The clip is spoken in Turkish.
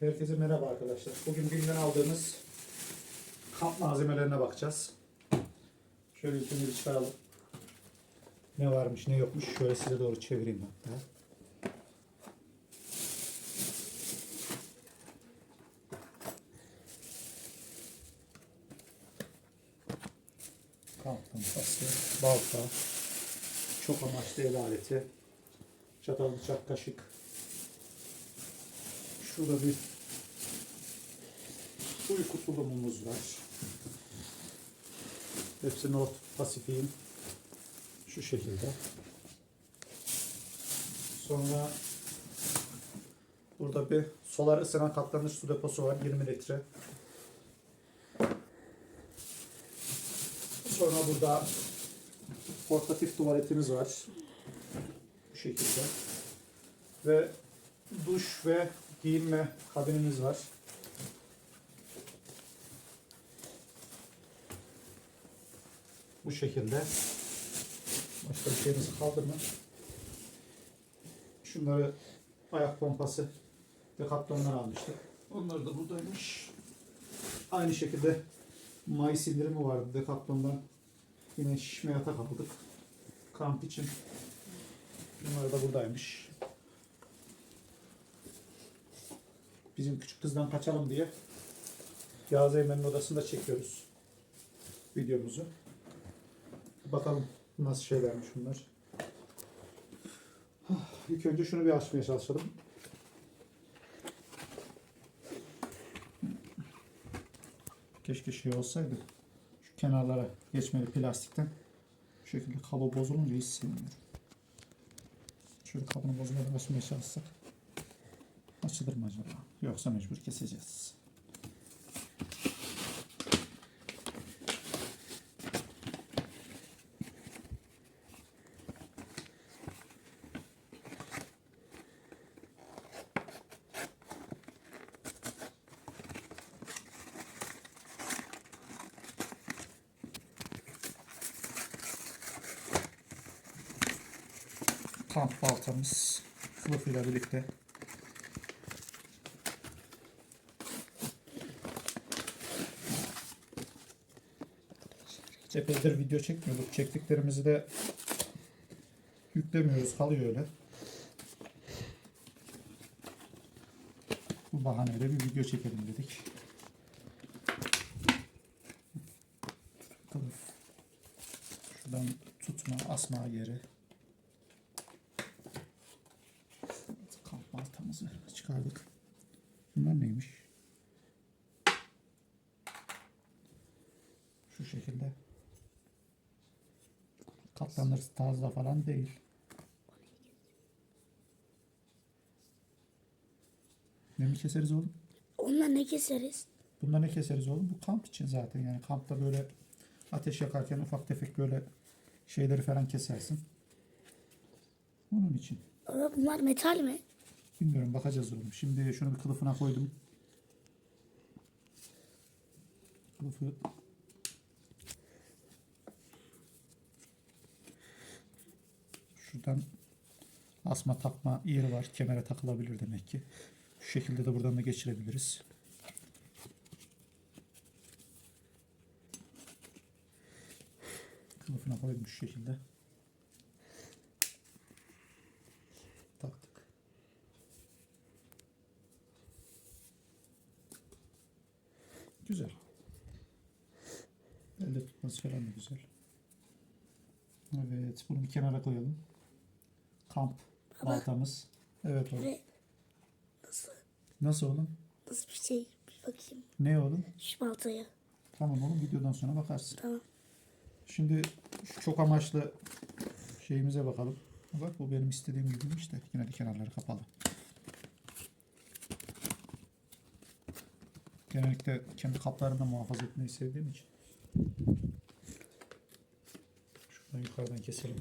Herkese merhaba arkadaşlar. Bugün BİM'den aldığımız kamp malzemelerine bakacağız. Şöyle bir çıkaralım. Ne varmış ne yokmuş. Şöyle size doğru çevireyim hatta. Kamp pompası, balta, çok amaçlı el aleti, çatal bıçak kaşık, Şurada bir uyku tulumumuz var. Hepsi North Pasifik'in şu şekilde. Sonra burada bir solar ısınan katlanmış su deposu var 20 litre. Sonra burada portatif tuvaletimiz var. Bu şekilde. Ve duş ve giyinme kabinimiz var. Bu şekilde. Başka bir şeyimiz kaldı mı? Şunları ayak pompası Decathlon'dan almıştık. Onlar da buradaymış. Aynı şekilde Mayıs indirimi vardı Decathlon'dan. Yine şişme yatak aldık. Kamp için. Bunlar da buradaymış. Bizim küçük kızdan kaçalım diye Yağız Eymen'in odasında çekiyoruz videomuzu. Bakalım nasıl şeylermiş bunlar. İlk önce şunu bir açmaya çalışalım. Keşke şey olsaydı. Şu kenarlara geçmeli plastikten. Bu şekilde kaba bozulunca hiç sevmiyorum. Şöyle kabını bozmadan açmaya çalışsak. Açılır mı acaba? Yoksa mecbur keseceğiz. Kamp baltamız kılıfıyla birlikte Epeydir video çekmiyorduk. Çektiklerimizi de yüklemiyoruz. Kalıyor öyle. Bu bahaneyle bir video çekelim dedik. Kılıf. Şuradan tutma, asma yeri. Kamp baltamızı çıkardık. Bunlar neymiş? Şu şekilde katlanır tarzda falan değil. Ne mi keseriz oğlum? Onunla ne keseriz? Bunda ne keseriz oğlum? Bu kamp için zaten yani kampta böyle ateş yakarken ufak tefek böyle şeyleri falan kesersin. Onun için. Ama bunlar metal mi? Bilmiyorum bakacağız oğlum. Şimdi şunu bir kılıfına koydum. Kılıfı Şuradan asma takma yeri var. Kemere takılabilir demek ki. Şu şekilde de buradan da geçirebiliriz. Kılıfına koydum şu şekilde. Taktık. Güzel. Elde tutması falan da güzel. Evet, bunu bir kenara koyalım. Kamp baltamız. Evet oğlum. Ve nasıl, Nasıl oğlum? nasıl bir şey? Bir bakayım. Ne oğlum? Şu baltaya. Tamam oğlum videodan sonra bakarsın. Tamam. Şimdi şu çok amaçlı şeyimize bakalım. Bak bu benim istediğim gibiymiş de yine de kenarları kapalı. Genellikle kendi kaplarını da muhafaza etmeyi sevdiğim için. Şuradan yukarıdan keselim.